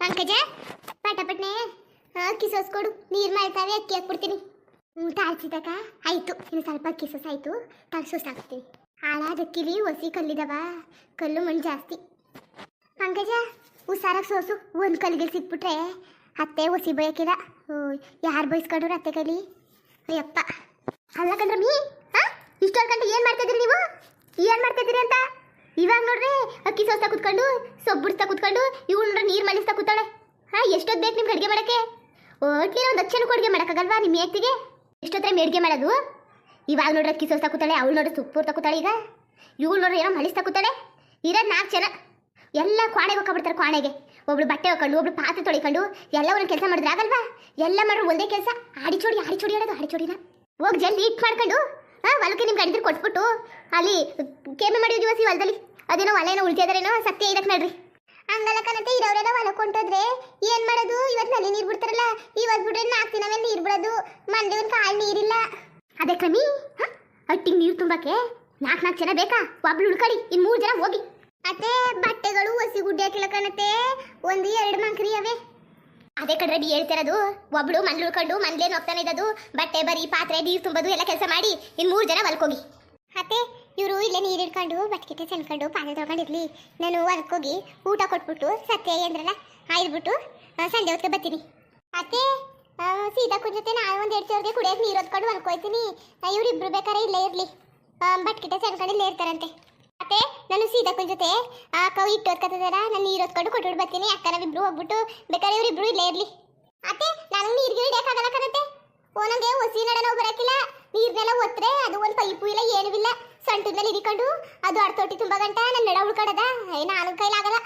ಪಂಕಜ ಪಟಪಟ್ನೆ ಅಕ್ಕಿ ಸೋಸ್ಕೊಡು ನೀರು ಮಾಡ್ತಾವೆ ಅಕ್ಕಿ ಹಾಕ್ಬಿಡ್ತೀನಿ. ಹ್ಞೂ ತಾಳ್ಸಿದಕ್ಕ ಆಯ್ತು. ಇನ್ನು ಸ್ವಲ್ಪ ಅಕ್ಕಿ ಸೋಸ್ ಆಯ್ತು. ತಾಳ್ಸೋಸ್ ಹಾಕ್ತೀನಿ. ಹಾಳಾದ ಅಕ್ಕಿಲಿ ಒಸಿ ಕಲ್ಲಿದವ. ಕಲ್ಲು ಮಣ್ಣು ಜಾಸ್ತಿ. ಪಂಕಜ, ಹುಷಾರಾಗಿ ಸೋಸು. ಒಂದು ಕಲ್ಲಿಗೆ ಸಿಕ್ಬಿಟ್ರೆ ಅತ್ತೆ ಒಸಿ ಬಯಕಿಲ್ಲ. ಯಾರು ಬಯಸ್ಕೊಂಡ್ರು ಅತ್ತೆ ಕೈಲಿ? ಅಯ್ಯಪ್ಪ. ಅಲ್ಲ ಕಂದ್ರಮ್ಮಿ ಹಾ ಇಷ್ಟೊಂದು ಗಂಟೆ ಏನು ಮಾಡ್ತಿದ್ರಿ ನೀವು? ಏನು ಮಾಡ್ತಿದ್ದೀರಿ ಅಂತ? ಇವಾಗ ನೋಡ್ರಿ, ಅಕ್ಕಿ ಸೋಸ್ತಾ ಕುತ್ಕೊಂಡು ಸೊಬ್ಬುಡ್ಸ್ತಾ ಕುತ್ಕೊಂಡು, ಇವಳು ನೋಡ್ರಿ ನೀರು ಮಲಿಸ್ತಾ ಕೂತಾಳೆ. ಹಾ, ಎಷ್ಟೊತ್ತು ಬೇಕು ನಿಮ್ಗೆ ಅಡುಗೆ ಮಾಡೋಕ್ಕೆ? ಒಟ್ಟಿಗೆ ಒಂದು ಹಚ್ಚನಕ್ಕೂ ಅಡುಗೆ ಮಾಡೋಕ್ಕಾಗಲ್ವಾ ನಿಮ್ಮ ಏಕ್ತಿಗೆ ಎಷ್ಟೊತ್ತರ ಅಡುಗೆ ಮಾಡೋದು? ಇವಾಗ ನೋಡ್ರಿ ಅಕ್ಕಿ ಸೋಸ್ತಾ ಕೂತಾಳೆ, ಅವಳು ನೋಡ್ರಿ ಸುಪ್ಪೂರ್ತಾ ಕೂತಾಳೆ ಈಗ. ಇವಳು ನೋಡ್ರಿ ಏನೋ ಮಲಿಸ್ತಾ ಕೂತಾಳೆ. ಇರೋದು ನಾಲ್ಕು ಜನ. ಎಲ್ಲ ಕ್ವಾಣೆಗೆ ಹೋಗ್ಬಿಡ್ತಾರೆ ಕ್ವಾಣೆಗೆ. ಒಬ್ಳು ಬಟ್ಟೆ ಹಾಕೊಂಡು, ಒಬ್ಳು ಪಾತ್ರೆ ತೊಳಿಕೊಂಡು ಎಲ್ಲ ಒಂದು ಕೆಲಸ ಮಾಡಿದ್ರೆ ಆಗಲ್ವಾ? ಎಲ್ಲ ಮಾಡ್ರು ಒಂದೇ ಕೆಲಸ, ಆಡಿಚೋಡಿ ಚೋಡಿ ಆಡಿ ಚೋಡಿ ಆಡೋದು ಆಡಿ ಚೋಡಿನ ಹೋಗಿ ಜಲ್ದಿ ಇಟ್ ಮಾಡ್ಕೊಂಡು ಹಾ ಹೊಲಕ್ಕೆ ನಿಮ್ಗೆ ಅಡಿದ್ರೆ ಕೊಟ್ಬಿಟ್ಟು ಅಲ್ಲಿ ಕೇಮೆ ಮಾಡಿ ದಿವಸ ಈ ಹೊಲದಲ್ಲಿ, ಅದೇನೋ ಹೊಲೆನೋ ಉಳ್ತಿದಾರೇನೋ, ಸತ್ಯ ಇದಕ್ಕೆ ನಡ್ರಿ ಕಣತೆ ಇರೋರೆಲ್ಲ ಹೊಲಕ್ಕೆ ಹೊಂಟೋದ್ರೆ ಏನ್ ಮಾಡೋದು? ಇವತ್ತು ನಲ್ಲಿ ನೀರು ಬಿಡ್ತಾರಲ್ಲ ಇವತ್ತು ಬಿಡ್ರೆ ನಾಲ್ಕು ದಿನ ಮೇಲೆ ನೀರು ಬಿಡೋದು, ಮಂಡೆ ಒಂದು ಕಾಳು ನೀರಿಲ್ಲ. ಅದೇ ಕ್ರಮಿ ಅಟ್ಟಿಗೆ ನೀರು ತುಂಬಕ್ಕೆ ನಾಲ್ಕು ನಾಲ್ಕು ಜನ ಬೇಕಾ? ಒಬ್ಳು ಉಳ್ಕೊಳ್ಳಿ ಇನ್ನು ಮೂರು ಜನ ಹೋಗಿ. ಅತ್ತೆ, ಬಟ್ಟೆಗಳು ಹಸಿ ಗುಡ್ಡೆ ಕಣತೆ ಒಂದು ಎರಡು ಮಂಕ್ರಿ ಅವೆ. ಅದೇ ಕಡ್ರೆ ಬಿ ಹೇಳ್ತಿರೋದು ಒಬ್ಳು ಮನ್ಲು ಉಳ್ಕೊಂಡು ಮನ್ಲೇನು ಹೋಗ್ತಾನೆ ಇದ್ದದು ಬಟ್ಟೆ ಬರಿ, ಪಾತ್ರೆ, ನೀರು ತುಂಬೋದು, ಎಲ್ಲ ಕೆಲಸ ಮಾಡಿ ಇನ್ನು ಮೂರು ಜನ ಹೊಲ್ಕೋಗಿ. ಅತ್ತೆ, ಇವರು ಇಲ್ಲೇ ನೀರು ಹಿಡ್ಕೊಂಡು ಬಟ್ಕಿಟ್ಟೆ ಸಣ್ಕೊಂಡು ಪಾತ್ರೆ ತೊಳ್ಕೊಂಡಿರ್ಲಿ ನಾನು ಹೊಲ್ಕೋಗಿ ಊಟ ಕೊಟ್ಬಿಟ್ಟು ಸತ್ಯ ಅಂದ್ರಲ್ಲ ಆಯ್ದುಬಿಟ್ಟು ಸಂಜೆ ಹೊತ್ತಿಗೆ ಬರ್ತೀನಿ. ಅತ್ತೆ ಕುಂಜತೆ ಜೊತೆ ನಾನು ಒಂದು ಎರಡು ಸಾವಿರಗೆ ಕುಡಿಯೋಕೆ ನೀರು ಹೊತ್ಕೊಂಡು ಹೊಲ್ಕೋಯ್ತೀನಿ. ಇವರಿಬ್ರು ಬೇಕಾರೆ ಇಲ್ಲೇ ಇರಲಿ. ಬಟ್ಕಿಟ್ಟೆ ಸಣ್ಕೊಂಡು ಇಲ್ಲೇ ಇರ್ತಾರಂತೆ. ಅತ್ತೆ ನಾನು ಸೀತಾಕ್ಕನ ಜೊತೆ, ಆ ಕವ್ ಇಟ್ಟು ಹೊತ್ಕೊತಿದಾರ ನಾನು ನೀರು ಹೊತ್ಕೊಂಡು ಕೊಟ್ಬಿಟ್ಟು ಬರ್ತೀನಿ. ಅಕ್ಕ ನಾವಿಬ್ರು ಹೋಗ್ಬಿಟ್ಟು ಬೇಕಾದ್ರೆ ಇವರಿಬ್ರು ಇಲ್ಲೇ ಇರಲಿ. ಅತ್ತೆ ನನಗೆ ನೀರು ಹಿಡಿಯೋಕ್ಕಾಗಲ್ಲ ಕಣತ್ತೆ. ಒಂದೊಂದೇ ಒಸಿ ನಡ ಬರಕಿಲ್ಲ. ನೀರ್ನೆಲ್ಲ ಒತ್ತರೆ ಅದು ಒಂದು ಪೈಪು ಇಲ್ಲ, ಏನೂ ಇಲ್ಲ. ಮೇಲೆ ಹಿಡಿಕೊಂಡು ಅದು ಅಡ್ತೊಟ್ಟಿ ತುಂಬ ಗಂಟ. ನನ್ನ ನಡ ಉಳ್ಕೊಡದ ಏ, ನಾನು ಕೈಲಾಗಲ್ಲ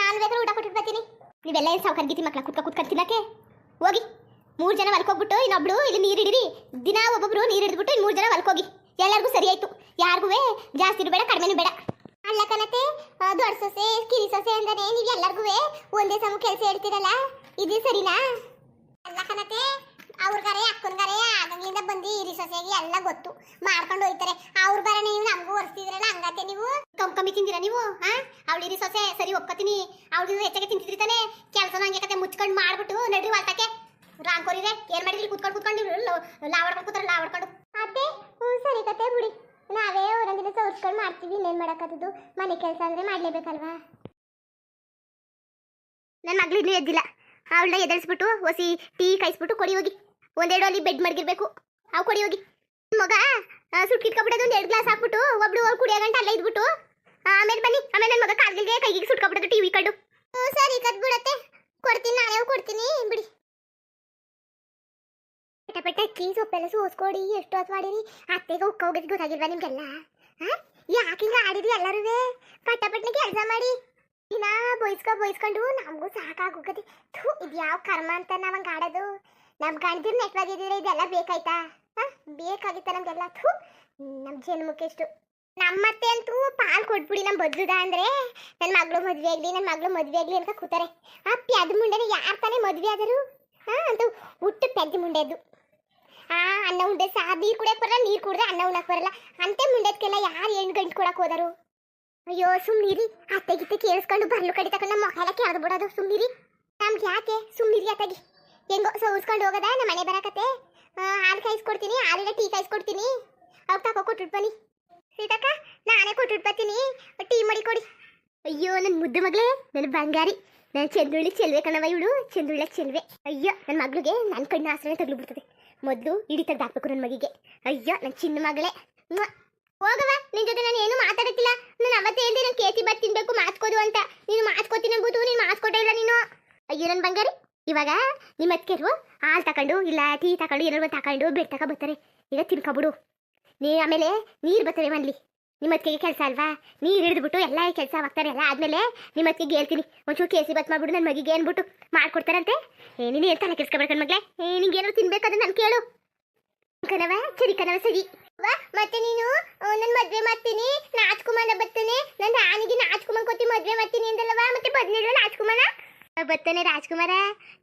ನಾನು ಬೇಕಾದ್ರೆ ಊಟ ಕೊಟ್ಬಿಟ್ಟು ಬರ್ತೀನಿ. ನೀವೆಲ್ಲ ಏನು ಗೀತಿ ಮಕ್ಳ ಕುತ್ಕ ಕುತ್ಕೊಂಡು ತಿನ್ನಕ್ಕೆ? ಹೋಗಿ. ಮೂರು ಜನ ಹೊಲ್ಕೋಗ್ಬಿಟ್ಟು ಇನ್ನೊಬ್ಳು ಇಲ್ಲಿ ನೀರು ಹಿಡಿರಿ. ದಿನ ಒಬ್ಬೊಬ್ರು ನೀರು ಹಿಡಿದ್ಬಿಟ್ಟು ಇನ್ನು ಮೂರು ಜನ ಹೊಲ್ಕೋಗಿ ಎಲ್ಲರಿಗೂ ಸರಿ ಆಯ್ತು. ಯಾರಿಗೂ ಜಾಸ್ತಿನೂ ಬೇಡ, ಕಡಿಮೆನೂ ಬೇಡ. ಅಲ್ಲ ಕಣತೆ ದೊಡ್ಡ ಸೊಸೆ, ಕಿರಿ ಸೊಸೆ ಅಂತಾನೆ ನೀವು ಎಲ್ಲರಿಗೂ ಒಂದೇ ಸಮ ಕೆಲಸ ಹೇಳ್ತೀರಲ್ಲ? ಇದು ಸರಿನಾ? ಅಲ್ಲ ಕಣತೆ ಅವ್ರಿಗಾರೆ ಅಕ್ಕನ್ಗಾರೆ ಆಗಂಗಿಂದ ಬಂದು ಹಿರಿ ಸೊಸೆಗೆ ಎಲ್ಲ ಗೊತ್ತು. ಮಾಡ್ಕೊಂಡು ಹೋಯ್ತಾರೆ. ಅವ್ರ ಬರ ನೀವು ನಮಗೂ ಒರೆಸ್ತಿದ್ರಲ್ಲ ಹಂಗತ್ತೆ ನೀವು? ಕಮ್ಮಿ ತಿಂದಿರ ನೀವು ಹಾ ಅವಳು ಹಿರಿ ಸೊಸೆ ಸರಿ ಒಪ್ಕೋತೀನಿ. ಅವಳು ಹೆಚ್ಚಾಗೆ ತಿಂತಿದ್ರಿ ತಾನೆ? ಕೆಲಸ ಹಂಗೆ ಕತೆ ಮುಚ್ಕೊಂಡು ಮಾಡ್ಬಿಟ್ಟು ನಡ್ರಿ ವಾಲ್ತಕ್ಕೆ. ರಾಂಕೋರಿರೆ ಏನ್ ಮಾಡಿದ್ರಿ? ಕುತ್ಕೊಂಡು ಕುತ್ಕೊಂಡು ಲಾವಡ್ಕೊಂಡು ಕೂತಾರ ಲಾವಡ್ಕೊಂಡು. ಅತ್ತೆ ಹ್ಞೂ ಸರಿ ಕತೆ, ಬಿಡಿ. ನಾವೇ ಒಂದೊಂದಿನ ಸೌರ್ಸ್ಕೊಂಡು ಮಾಡ್ತೀವಿ, ಇನ್ನೇನು ಮಾಡೋಕ್ಕದ್ದು ಮನೆ ಕೆಲಸ ಅಂದ್ರೆ ಮಾಡಲೇಬೇಕಲ್ವಾ? ನನ್ನ ಮಗಳು ಇನ್ನೂ ಎದ್ದಿಲ್ಲ. ಅವಳನ್ನ ಎದರಿಸ್ಬಿಟ್ಟು ಹೊಸಿ ಟೀ ಕಾಯಿಸ್ಬಿಟ್ಟು ಕೊಡಿ ಹೋಗಿ. ಒಂದೆರಡು ಅಲ್ಲಿ ಬೆಡ್ ಮಡಗಿರ್ಬೇಕು. ಅವು ಕೊಡಿ ಹೋಗಿ. ಮಗ ಸುಟ್ಕಿಟ್ಕೊಬಿಡೋದು ಒಂದು ಎರಡು ಗ್ಲಾಸ್ ಹಾಕ್ಬಿಟ್ಟು ಒಬ್ಳು ಅವ್ರು ಕುಡಿಯೋ ಗಂಟೆ ಅಲ್ಲೇ ಇದ್ಬಿಟ್ಟು ಆಮೇಲೆ ಬನ್ನಿ. ಆಮೇಲೆ ನನ್ನ ಮಗ ಕಾಲ್ಗಿಲ್ಗೆ ಕೈಗೆ ಸುಟ್ಕೊಬಿಡೋದು ಟಿವಿ ಕಡ್ಡು ಸರಿ ಕದ್ ಬಿಡತ್ತೆ ಕೊಡ್ತೀನಿ, ನಾನೇ ಕೊಡ್ತೀನಿ. ಬಿಡಿ. ಪಟ ಪಟ ಅಕ್ಕಿ ಸೊಪ್ಪೆಲ್ಲ ಸೋಸ್ಕೊಡಿ ಎಷ್ಟು ಹೊತ್ತು ಮಾಡಿರಿ. ಅತ್ತೆಗೆ ಉಕ್ಕ ಹೋಗಿದ್ ಗೊತ್ತಾಗಿಲ್ವಾ ನಿಮ್ಗೆಲ್ಲ? ಯಾಕಿಂಗ ಆಡಿದ್ರಿ ಎಲ್ಲರೂ ಪಟ ಪಟ್ನೆ ಕೆಲಸ ಮಾಡಿ. ದಿನ ಬೊಯ್ಸ್ಕೊ, ಬೊಯ್ಸ್ಕೊಂಡು ನಮಗೂ ಸಾಕಾಗೋಗತಿ ಥೂ, ಇದು ಯಾವ ಕರ್ಮ ಅಂತ ನಾವ್ ಹಂಗೆ ಆಡೋದು? ನಮ್ ಗಂಡಿರ್ ನೆಟ್ವಾಗಿದ್ದೀರ ಇದೆಲ್ಲ ಬೇಕಾಯ್ತಾ? ಹಾ ಬೇಕಾಗಿತ್ತ ನಮ್ಗೆಲ್ಲ? ಥೂ ನಮ್ಮ ಜನ್ಮಕ್ಕೆ ಎಷ್ಟು. ನಮ್ಮತ್ತೆ ಅಂತೂ ಪಾಲ್ ಕೊಟ್ಬಿಡಿ ನಮ್ ಬದ್ಲುದ ಅಂದ್ರೆ. ನನ್ನ ಮಗಳು ಮದ್ವೆ ಆಗ್ಲಿ ನನ್ನ ಮಗಳು ಮದ್ವೆ ಆಗ್ಲಿ ಅಂತ ಕೂತಾರೆ. ಆ, ಪ್ಯಾದ ಮುಂಡೆನ ಯಾರು ತಾನೇ ಮದ್ವೆ ಆದರು? ಹಾ ಅಂತೂ ಹುಟ್ಟು ಮುಂಡೆ ಮುಂಡೆದು. ಆ ಅನ್ನ ಉಂಡೆ ಸಹ ನೀರು ಕುಡಿಯಕ್ ಬರಲ್ಲ, ನೀರು ಕುಡಿದ್ರೆ ಅನ್ನ ಉಣ್ಣಕ್ ಬರಲ್ಲ. ಅಂತೆ ಮುಂಡೆದ್ಕೆಲ್ಲ ಯಾರು ಹೆಣ್ಣು ಗಂಟು ಕೊಡಕ್ ಹೋದರು? ಅಯ್ಯೋ ಸುಮ್ಮನಿರಿ ಅತ್ತೆ ಗಿತ್ತೆ ಕೇಳಿಸ್ಕೊಂಡು ಬರ್ಲು ಕಡಿ ತಗೊಂಡು ನಮ್ಮ ಮೊಖ ಎಲ್ಲ ಕೆಳದು ಬಿಡೋದು, ಸುಮ್ನಿರಿ. ನಮ್ಗೆ ಯಾಕೆ? ಸುಮ್ಮನಿರಿ ಅತ್ತಗಿ. ಹೆಂಗೋ ಸೋಸ್ಕೊಂಡು ಹೋಗದ ನಮ್ಮ ಮನೆ ಬರಕತ್ತೆ? ಹಾಲು ಕಾಯಿಸ್ಕೊಡ್ತೀನಿ, ಹಾಲಿನ ಟೀ ಕಾಯಿಸ್ಕೊಡ್ತೀನಿ. ಅವಾಗ ತಗೋ ಕೊಟ್ಬಿಟ್ಟು ಬನ್ನಿ. ಸೀತಕ್ಕ, ನಾನೇ ಕೊಟ್ಬಿಟ್ಟು ಬರ್ತೀನಿ. ಟೀ ಮಾಡಿ ಕೊಡಿ. ಅಯ್ಯೋ ನನ್ನ ಮುದ್ದು ಮಗಳೇ ನನ್ನ ಬಂಗಾರಿ. ನಾನು ಚಂದ್ರುಳ್ಳಿ ಚೆಲ್ವೆ ಕಣವ ಇವಳು. ಚಂದ್ರುಳ್ಳ ಚೆಲ್ವೆ. ಅಯ್ಯೋ ನನ್ನ ಮಗಳಿಗೆ ನನ್ನ ಕಣ್ಣು ಆಸರೆ ತಗ್ಲು ಬಿಡ್ತದೆ. ಮೊದಲು ಇಡೀ ತೆಗ್ದು ನನ್ನ ಮಗಿಗೆ. ಅಯ್ಯೋ ನನ್ನ ಚಿನ್ನ ಮಗಳೇ. ಹೋಗವ ನಿನ್ ಜೊತೆ ನಾನು ಏನು ಮಾತಾಡಕ್ಕಿಲ್ಲ ನಾನು ಅವತ್ತೇ ಹೇಳ್ದೆ ನಾನು ಕೇತಿ ಬಾತ್ ತಿನ್ಬೇಕು ಮಾತ್ಕೋದು ಅಂತ. ನೀನು ಮಾತ್ಕೋತೀನಿ ಅಂಬುದು ನೀನು ಮಾತ್ಕೊಟ್ಟೇ ಇಲ್ಲ ನೀನು. ಅಯ್ಯೋ ನನ್ನ ಬಂಗಾರಿ, ಇವಾಗ ನಿಮ್ಮ ಅತ್ತಿಗೆರು ಹಾಲು ತಗೊಂಡು ಇಲ್ಲ ಟೀ ತಗೊಂಡು ಏನಾದ್ರು ತಗೊಂಡು ಬೆಡ್ ತಕ ಬರ್ತಾರೆ. ಈಗ ತಿನ್ಕೊಬಿಡು ನೀ ಆಮೇಲೆ ನೀರು ಬರ್ತಾರೆ ಮನ್ಲಿ. ನಿಮ್ಮ ಅತ್ತಿಗೆ ಕೆಲಸ ಅಲ್ವಾ? ನೀರು ಹಿಡಿದ್ಬಿಟ್ಟು ಎಲ್ಲ ಕೆಲಸ ಆಗ್ತಾರೆ ಎಲ್ಲ ಆದ್ಮೇಲೆ ನಿಮ್ಮ ಅತ್ತಿಗೆ ಹೇಳ್ತೀನಿ. ಒಂಚೂರು ಕೇಸಿ ಬತ್ ಮಾಡ್ಬಿಡು ನನ್ನ ಮಗಿಗೆ ಏನ್ಬಿಟ್ಟು ಮಾಡ್ಕೊಡ್ತಾರಂತೆ. ಏ ನೀನು ಏನು ತಲೆ ಮಗ್ಲೆ. ಏ ನಿಂಗೆ ಏನಾದ್ರು ತಿನ್ಬೇಕಾದ್ರೆ ನಾನು ಕೇಳು. ಕನವ ಸರಿ ಕನವ ಸರಿ. ವಾ, ಮತ್ತೆ ನೀನು? ನನ್ನ ಮದ್ವೆ ಮಾಡ್ತೀನಿ. ನಾಚ್ಕುಮಾನ ಬರ್ತಾನೆ. ನನ್ನ ರಾಣಿಗೆ ನಾಚ್ಕುಮಾನ್ ಕೊತ್ತಿ ಮದ್ವೆ ಮಾಡ್ತೀನಿ ಅಂದಲ್ಲವಾ ಮತ್ತೆ ಬದ್ನಿಲ್ವ ನಾಚ್ಕುಮಾನ ಬರ್ತಾನೆ ರಾಜ್ಕುಮಾರ.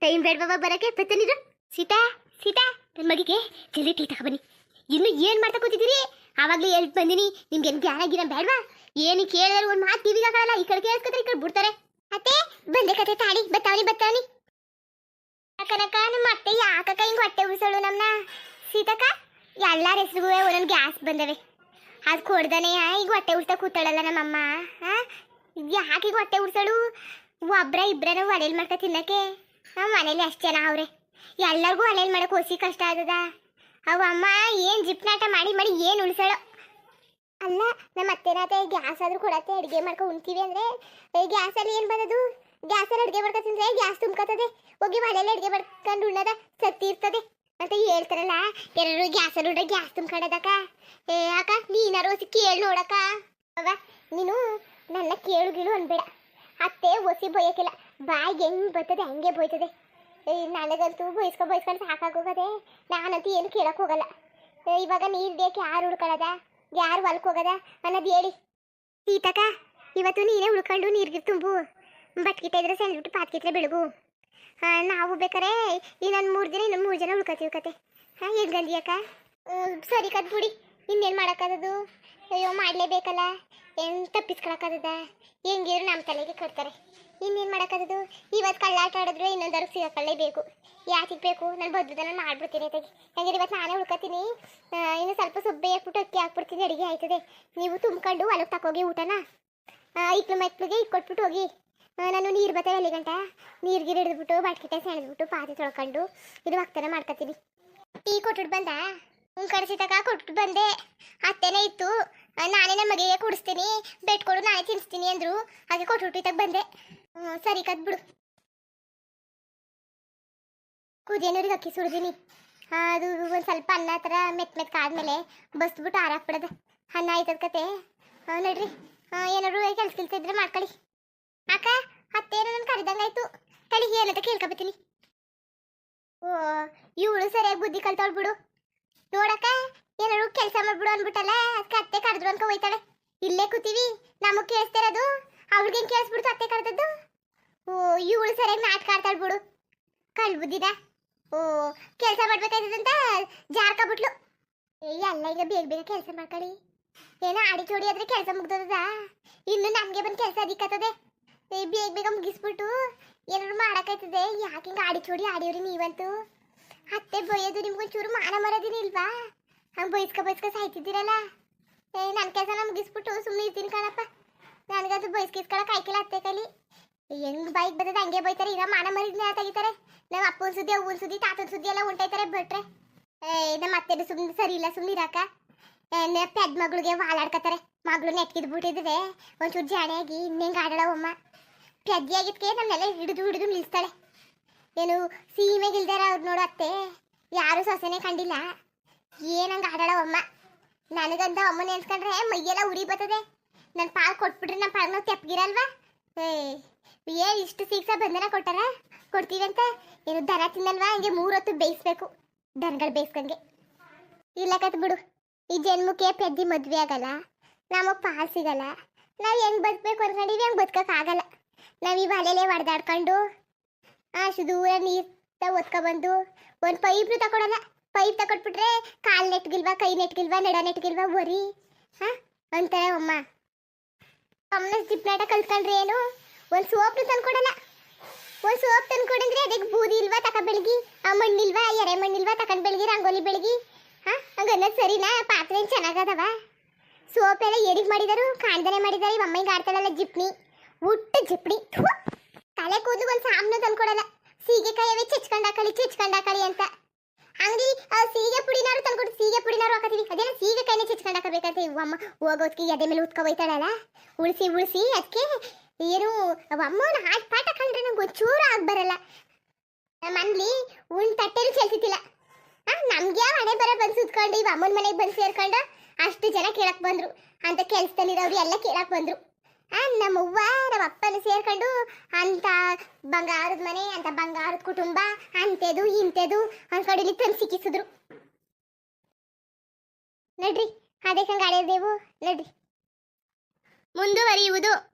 ಟೈಮ್ ಬೇಡವಾ ಬರಕ್ಕೆ ಬರ್ತಾನಿರು ಸೀತಾ ಸೀತಾ ನನ್ನ ಮಗಿಗೆ ಜಲ್ದಿ ಟೀ ತಗೊಬನ್ನಿ ಇನ್ನು ಏನು ಮಾಡ್ತಾ ಕೂತಿದ್ದೀರಿ? ಆವಾಗಲೇ ಹೇಳ್ ಬಂದಿನಿ, ನಿಮ್ಗೆ ಏನು ಜ್ಞಾನ ಗಿನ ಬೇಡವಾ? ಏನು ಕೇಳಿದ್ರೆ ಒಂದು ಮಾತು ಟಿವಿಗೆ ಹಾಕಲ್ಲ, ಈ ಕಡೆ ಕೇಳಿಸ್ಕೊತಾರೆ, ಈ ಕಡೆ ಬಿಡ್ತಾರೆ. ಅತ್ತೆ, ಬಂದೆ ಕತೆ ತಾಡಿ ಬತ್ತಾವನಿ ಬತ್ತಾವನಿ. ಕನಕ ನಮ್ಮ ಅತ್ತೆ ಯಾಕಕ್ಕ ಹಿಂಗೆ ಹೊಟ್ಟೆ ಉಸಳು ನಮ್ಮನ್ನ ಸೀತಕ್ಕ ಎಲ್ಲರ ಹೆಸರುಗೂ ಒಂದೊಂದು ಗ್ಯಾಸ್ ಬಂದವೆ. ಅದು ಕೊಡ್ದಾನೆ ಈಗ ಹೊಟ್ಟೆ ಉಡ್ತಾ ಕೂತಾಳಲ್ಲ ನಮ್ಮಮ್ಮ ಯಾಕೆ ಈಗ ಹೊಟ್ಟೆ ಉಡ್ಸಳು ಒಬ್ರ ಇಬ್ಬರನ್ನ ಒಲೆಯಲ್ಲಿ ಮಾಡ್ಕೊ ತಿನ್ನಕ್ಕೆ. ನಮ್ಮ ಮನೇಲಿ ಅಷ್ಟು ಜನ ಅವ್ರೆ? ಎಲ್ಲರಿಗೂ ಒಲೆಯಲ್ಲಿ ಮಾಡೋಕೆ ಹೋಸಿ ಕಷ್ಟ ಆದದ. ಅವ ಅಮ್ಮ ಏನು ಜಿಪ್ನಾಟ ಮಾಡಿ ಮಾಡಿ ಏನು ಉಳ್ಸೋಳು ಅಲ್ಲ, ನಮ್ಮ ಅತ್ತೆನಾತೆ ಗ್ಯಾಸ್ ಆದ್ರೂ ಕೊಡತ್ತೆ, ಅಡಿಗೆ ಮಾಡ್ಕೊ ಉಣ್ತೀವಿ ಅಂದ್ರೆ. ಗ್ಯಾಸಲ್ಲಿ ಏನು ಬಂದದು ಗ್ಯಾಸಲ್ಲಿ ಅಡುಗೆ ಮಾಡ್ಕೊ ತಿಂದ್ರೆ ಗ್ಯಾಸ್ ತುಂಬ್ಕತ್ತದೆ. ಹೋಗಿ ಮನೇಲಿ ಅಡಿಗೆ ಮಾಡ್ಕೊಂಡು ಉಣ್ಣದ, ಸತ್ತಿ ಇರ್ತದೆ. ಅಂತ ಹೇಳ್ತಾರಲ್ಲ ಎಲ್ಲರೂ ಗ್ಯಾಸಲ್ಲಿ ಉಂಡ್ರೆ ಗ್ಯಾಸ್ ತುಂಬ್ಕೊಂಡದಕ್ಕ ಏ, ಅಕ್ಕ, ನೀನಾರು ಹೊಸಿ ಕೇಳಿ ನೋಡಕ್ಕ. ಅವ, ನೀನು ನನ್ನ ಕೇಳು ಗೀಳು ಅನ್ಬೇಡ. ಅತ್ತೆ ಒಸಿ ಬೊಯ್ಯಕ್ಕಿಲ್ಲ ಬಾಯಿಗೆ ಹೆಂಗ್ ಬರ್ತದೆ, ಹಂಗೆ ಬೈತದೆ. ಏ, ನನಗಂತೂ ಬೈಸ್ಕೊ ಬೈಸ್ಕೊಂಡು ಸಾಕಾಗೋಗದೆ. ನಾನಂತೂ ಏನು ಕೇಳಕ್ಕೆ ಹೋಗಲ್ಲ. ಇವಾಗ ನೀರು ಬೇಕು ಯಾರು ಉಳ್ಕೊಳ್ಳೋದ ಯಾರು ಹೊಲಕ್ಕೆ ಹೋಗದ ಅನ್ನೋದು ಹೇಳಿ. ಸೀತಕ ಇವತ್ತು ನೀನೇ ಉಳ್ಕೊಂಡು ನೀರ್ಗಿರ್ ತುಂಬು. ಬಟ್ಕಿತ ಇದ್ರೆ ಸೆಂದ್ಬಿಟ್ಟು ಪಾತ್ಕಿತ್ರೆ ಬೆಳಗು. ಹಾಂ, ನಾವು ಬೇಕಾರೆ ಇನ್ನೊಂದು ಮೂರು ದಿನ, ಇನ್ನೊಂದು ಮೂರು ಜನ ಉಳ್ಕೊತೀವಿ ಕತೆ. ಹಾಂ ಅಕ್ಕ? ಸರಿ ಕತ್ ಬಿಡಿ. ಇನ್ನೇನು ಮಾಡೋಕ್ಕದದು? ಅಯ್ಯೋ, ಮಾಡಲೇಬೇಕಲ್ಲ. ಏನು ತಪ್ಪಿಸ್ಕೊಳಕ್ಕದ ಹೆಂಗಿದ್ರು ನಮ್ಮ ತಲೆಗೆ ಕಟ್ತಾರೆ. ಇನ್ನೇನು ಮಾಡೋಕ್ಕಾಗದು ಇವತ್ತು ಕಳ್ಳಾಟ ಆಡಿದ್ರೆ ಇನ್ನೊಂದರ ಸಿಗಕೊಳ್ಳೇಬೇಕು ಯಾಕೆ ಬೇಕು? ನಾನು ಬದ್ದು ನಾನು ಮಾಡ್ಬಿಡ್ತೀನಿ ತೆಗಿ ಯಾಕಂದ್ರೆ ಇವತ್ತು ನಾನೇ ಉಳ್ಕೊತೀನಿ. ಇನ್ನು ಸ್ವಲ್ಪ ಸುಬ್ಬೆ ಹಾಕ್ಬಿಟ್ಟು ಅಕ್ಕಿ ಹಾಕ್ಬಿಡ್ತೀನಿ, ಅಡುಗೆ ಆಯ್ತದೆ. ನೀವು ತುಂಬ್ಕೊಂಡು ಹೊಲಕ್ಕೆ ತಕೋಗಿ ಊಟನ? ಇಕ್ಳು ಮಕ್ಳಿಗೆ ಇಟ್ಕೊಟ್ಬಿಟ್ಟು ಹೋಗಿ. ನಾನು ನೀರು ಬರ್ತೇವೆ ಅಲ್ಲಿ ಗಂಟ. ನೀರು ಗಿರಿ ಹಿಡಿದ್ಬಿಟ್ಟು ಬಾಟ್ಕಿಟ ಸೆಳೆದ್ಬಿಟ್ಟು ಪಾತ್ರೆ ತೊಳ್ಕೊಂಡು ಇದು ವಾಗ್ತಾನೆ ಮಾಡ್ಕೊತೀನಿ. ಟೀ ಕೊಟ್ಬಿಟ್ಟು ಬಂದ? ಹ್ಞೂ ಕಡಿಸಿದಾಗ ಕೊಟ್ಬಿಟ್ಟು ಬಂದೆ. ಅತ್ತೆನೇ ಇತ್ತು. ನಾನೇ ನಮ್ಮ ಕುಡಿಸ್ತೀನಿ. ಬೆಟ್ಕೊಡು, ನಾನೇ ತಿನ್ನಿಸ್ತೀನಿ ಅಂದರು. ಹಾಗೆ ಕೊಟ್ಬಿಟ್ಟು ಇತ್ತಾಗ ಬಂದೆ. ಸರಿ, ಕದ್ಬಿಡು. ಕುದಿಯನೂರಿಗೆ ಅಕ್ಕಿ ಸುರಿದೀನಿ ಅದು ಒಂದು ಸ್ವಲ್ಪ ಅನ್ನ ಥರ ಮೆತ್ ಮೆತ್ಕ ಬಿಟ್ಟು ಬಸ್ಬಿಟ್ಟು ಆರಾಕ್ಬಿಡದ ಅನ್ನ ಆಯ್ತದ ಕತೆ? ನಡ್ರಿ. ಏನಾದ್ರು ಕೆಲ್ಸ ಕೆಲ್ಸ ಇದ್ರೆ ಮಾಡ್ಕೊಳ್ಳಿ ಅಕ್ಕ, ಅತ್ತೇನು ನನ್ನ ಕರೆದಂಗಾಯ್ತು ತಳಿ ಏನಂತ ಕೇಳ್ಕೊಬತ್ತೀನಿ. ಓ, ಇವಳು ಸರಿಯಾಗಿ ಬುದ್ಧಿ ಕಲ್ತವಳು ಬಿಡು. ನೋಡಕ್ಕ, ಏನಾದ್ರು ಕೆಲಸ ಮಾಡ್ಬಿಡು ಅಂದ್ಬಿಟ್ಟಲ್ಲ ಅದಕ್ಕೆ ಅತ್ತೆ ಕರೆದ್ರು ಅನ್ಕೊ ಹೋಯ್ತಾಳೆ. ಇಲ್ಲೇ ಕೂತೀವಿ, ನಮಗೆ ಕೇಳಿಸ್ತಿರೋದು. ಅವ್ಳಿಗೇನು ಕೇಳಿಸ್ಬಿಡ್ತು ಅತ್ತೆ ಕರೆದದ್ದು ಓ, ಇವಳು ಸರಿಯಾಗಿ ನಾಟಕ ಆಡ್ತಾಳೆ ಬಿಡು. ಬುದ್ಧಿದ ಓ, ಕೆಲಸ ಮಾಡ್ಬೇಕಾಯ್ತದಂತ ಜಾರ್ಕೊಬಿಟ್ಲು ಅಲ್ಲ ಈಗ ಬೇಗ ಬೇಗ ಕೆಲಸ ಮಾಡ್ಕೊಳ್ಳಿ ಏನೋ ಆಡಿ ಚೋಡಿ ಆದ್ರೆ ಕೆಲಸ ಮುಗ್ದದ ಇನ್ನು ನಮಗೆ ಬಂದು ಕೆಲಸ ಅದಿಕ್ಕತ್ತದೆ ಬೇಗ ಬೇಗ ಮುಗಿಸ್ಬಿಟ್ಟು ಏನಾದ್ರು ಮಾಡಕ್ಕಾಯ್ತದೆ? ಯಾಕೆ ಹಿಂಗೆ ಆಡಿ ಚೋಡಿ ಆಡಿವ್ರಿ ನೀವಂತೂ? ಅತ್ತೆ ಬೈಯೋದು ನಿಮ್ಗೊಂಚೂರು ಮಾನ ಮರೋದಿನ ಇಲ್ವಾ? ಹಂಗೆ ಬೈಸ್ಕೊ ಬೈಸ್ಕೊ ಸಾಯ್ತಿದ್ದೀರಲ್ಲ? ಏ ನನ್ನ ಕೆಲಸ ಮುಗಿಸ್ಬಿಟ್ಟು ಸುಮ್ಮನೆ ಇರ್ತೀನಿ ಕಣಪ್ಪ. ನನಗಂತೂ ಬೈಸ್ಕಿಸ್ಕೊಳಕ್ ಆಯ್ಕಿಲ್ಲ ಅತ್ತೆ ಕಲಿ. ಹೆಂಗ್ ಬೈಕ್ ಬರ್ತದೆ ಹಂಗೆ ಬೈತಾರೆ? ಈಗ ಮಾನ ಮರಿದ್ನ ತೆಗಿತಾರೆ. ನಮ್ಮ ಅಪ್ಪನ ಸುದ್ದಿ, ಅವ್ವನ ಸುದ್ದಿ, ತಾತನ ಸುದ್ದಿ ಎಲ್ಲ ಉಂಟಾಯ್ತಾರೆ ಬಿಟ್ರೆ. ಏ ನಮ್ಮ ಅತ್ತೆ ಸುಮ್ಮನೆ ಸರಿ ಇಲ್ಲ ಸುಮ್ಮನೆ ಇರಾಕ. ಪೆದ್ ಮಗಳಿಗೆ ವಾಲಾಡ್ಕತಾರೆ ಮಗಳು ನೆಟ್ಕಿದ್ ಬಿಟ್ಟಿದ್ರೆ ಒಂಚೂರು ಜಾಣೆಯಾಗಿ, ಇನ್ನೇಂಗೆ ಆಡಳವಮ್ಮ. ಪೆದ್ದಿ ಆಗಿದ್ಕೆ ನಮ್ಮನ್ನೆಲ್ಲ ಹಿಡಿದು ಹಿಡಿದು ನಿಲ್ಲಿಸ್ತಾಳೆ ಏನು ಸೀಮೆಗಿಲ್ದಾರ ಅವ್ರು ನೋಡು ಅತ್ತೆ. ಯಾರು ಸೊಸೆನೆ ಕಂಡಿಲ್ಲ. ಏನಂಗ ಆಡಳವಮ್ಮ? ನನಗಂತ ಅಮ್ಮ ನೆನ್ಸ್ಕೊಂಡ್ರೆ ಮೈಯೆಲ್ಲ ಉರಿ ಬರ್ತದೆ ನನ್ನ ಪಾಲ್ ಕೊಟ್ಬಿಟ್ರೆ ನಮ್ಮ ಪಾಲ್ ನಾವು ತೆಪ್ಪಗಿರಲ್ವಾ ಏ ಇಷ್ಟು ಸೀಕ್ಸ ಬಂಧನ ಕೊಟ್ಟಾರ? ಕೊಡ್ತೀವಿ ಅಂತ ಏನು ದನ ತಿನ್ನಲ್ವಾ? ಹಂಗೆ ಮೂರೊತ್ತು ಬೇಯಿಸ್ಬೇಕು. ದನಗಳು ಬೇಯಿಸ್ಕಂಗೆ ಇಲ್ಲ ಕತ್ ಬಿಡು. ಈ ಜನ್ಮಕ್ಕೆ ಪೆದ್ದಿ ಮದ್ವೆ ಆಗಲ್ಲ. ನಮಗೆ ಪಾಲ್ ಸಿಗಲ್ಲ. ನಾವು ಹೆಂಗ್ ಬದುಕಬೇಕು ಅನ್ಕೊಂಡಿವಿ ಹಂಗೆ ಬದುಕಕ್ಕಾಗಲ್ಲ ನಾವು ಈ ಬಲೆಲೆ ಹೊಡೆದಾಡ್ಕೊಂಡು ಅಷ್ಟು ದೂರ ನೀರು ಒತ್ಕೊಬಂದು ಒಂದು ಪೈಪ್ನು ತಗೊಳಲ್ಲ ಪೈಪ್ ತಕೊಟ್ಬಿಟ್ರೆ ಕಾಲು ನೆಟ್ಗಿಲ್ವಾ, ಕೈ ನೆಟ್ಗಿಲ್ವಾ, ನಡ ನೆಟ್ಗಿಲ್ವಾ ಬರೀ ಹಾಂ? ಅಂತಾರೆ ಅಮ್ಮ. ಅಮ್ಮನ ಜಿಪ್ನಾಟ ಕಲ್ತ್ಕೊಂಡ್ರೆ ಏನು? ಒಂದು ಸೋಪ್ ತಂದ್ಕೊಡಲ್ಲ. ಒಂದು ಸೋಪ್ ತಂದ್ಕೊಡಂದ್ರೆ ಅದಕ್ಕೆ ಬೂದಿ ಇಲ್ವಾ ತಕ ಬೆಳಗಿ? ಆ ಮಣ್ಣಿಲ್ವಾ, ಎರೆ ಮಣ್ಣಿಲ್ವಾ ತಕೊಂಡ್ ಬೆಳಗಿ, ರಂಗೋಲಿ ಬೆಳಗಿ? ಹಾಂ? ಹಂಗೆ ಅನ್ನೋದು ಸರಿನಾ? ಪಾತ್ರೆ ಚೆನ್ನಾಗದವ ಸೋಪ್ ಎಲ್ಲ ಏರಿಗೆ ಮಾಡಿದಾರು? ಕಾಣ್ದನೆ ಮಾಡಿದಾರೆ ಅಮ್ಮಂಗೆ ಆಡ್ತಾಳಲ್ಲ ಜಿಪ್ನಿ. ಉಟ್ಟ ಜಿಪ್ನಿ. ತಲೆ ಕೂದಲು ಒಂದು ಸಾಮ್ನು ತಂದ್ಕೊಡಲ್ಲ. ಚೆಚ್ಕೊಂಡ್ ಹಾಕಳಿ ಚೆಚ್ಕೊಂಡ್ ಹಾಕಳಿ ಅಂತ. ಅಂಗಡಿ ಸೀಗೆ ಪುಡಿನಾರು ಸೀಗೆ ಹಾಕತೀವಿ ಅದೇನೋ ಸೀಗೆಕಾಯಿನೇ ಚೆಚ್ಕೊಂಡ್ ಹಾಕಬೇಕಂತ ಅಮ್ಮ ಹೋಗೋದ್ಕೆ ಎದೆ ಮೇಲೆ ಉತ್ಕೊ ಹೋಯ್ತಾಳಲ್ಲ? ಉಳಿಸಿ ಉಳಿಸಿ ಅದಕ್ಕೆ ಏನು ಅಮ್ಮನ ಹಾಟ್ ಪಾಠ ಕಂಡ್ರೆ ನಂಗೆ ಒಂಚೂರು ಆಗ್ಬರಲ್ಲ ನಮ್ಮ ತಟ್ಟೆಲಿ ಉಣ್ ತಟ್ಟೆನೂ ಚೆಲ್ತಿದ್ದಿಲ್ಲ. ನಮ್ಗೆ ಯಾವ ಹಣೆ ಬರ ಬಂದು ಸುತ್ಕೊಂಡು ಇವ್ ಅಮ್ಮನ ಮನೆಗೆ ಬಂದು ಸೇರ್ಕೊಂಡು ಅಷ್ಟು ಜನ ಕೇಳಕ್ ಬಂದ್ರು. ಅಂತ ಕೆಲ್ಸದಲ್ಲಿರೋರು ಎಲ್ಲ ಕೇಳಕ್ ಬಂದ್ರು. ನಮ್ಮ ಅವ್ವ ನಮ್ಮ ಅಪ್ಪನ ಸೇರ್ಕೊಂಡು ಅಂತ ಬಂಗಾರದ ಮನೆ, ಅಂತ ಬಂಗಾರದ ಕುಟುಂಬ, ಅಂತೆದು, ಇಂತೆದು ಅನ್ಕೊಂಡು ಇಲ್ಲಿ ತಂದು ಸಿಕ್ಕಿಸಿದ್ರು ನಡ್ರಿ ಅದೇ ಸಂಗ ಆಡಿದೇವು ನಡ್ರಿ. ಮುಂದುವರಿಯುವುದು.